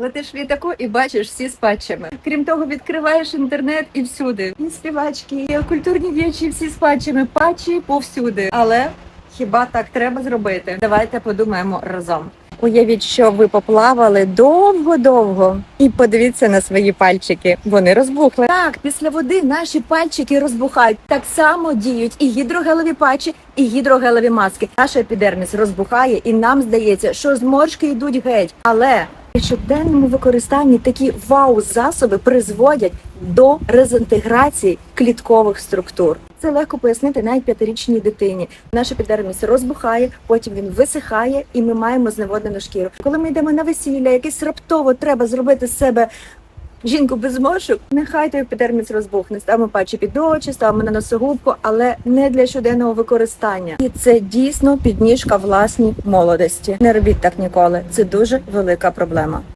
Летиш літаку і бачиш всі з патчами. Крім того, відкриваєш інтернет і всюди. І співачки, і культурні діячі всі патчами, патчі повсюди. Але хіба так треба зробити? Давайте подумаємо разом. Уявіть, що ви поплавали довго-довго, і подивіться на свої пальчики. Вони розбухли. Так, після води наші пальчики розбухають. Так само діють і гідрогелеві патчі, і гідрогелеві маски. Наш епідерміс розбухає, і нам здається, що зморшки йдуть геть. Але при щоденному використанні такі вау-засоби призводять до резінтеграції кліткових структур. Це легко пояснити навіть п'ятирічній дитині. Наш епідерміс розбухає, потім він висихає, і ми маємо зневоднену шкіру. Коли ми йдемо на весілля, якесь раптово треба зробити з себе. Жінку без мошок, нехай той епідерміс розбухне. Ставимо патчі під очі, ставимо на носогубку, але не для щоденного використання. І це дійсно підніжка власній молодості. Не робіть так ніколи. Це дуже велика проблема.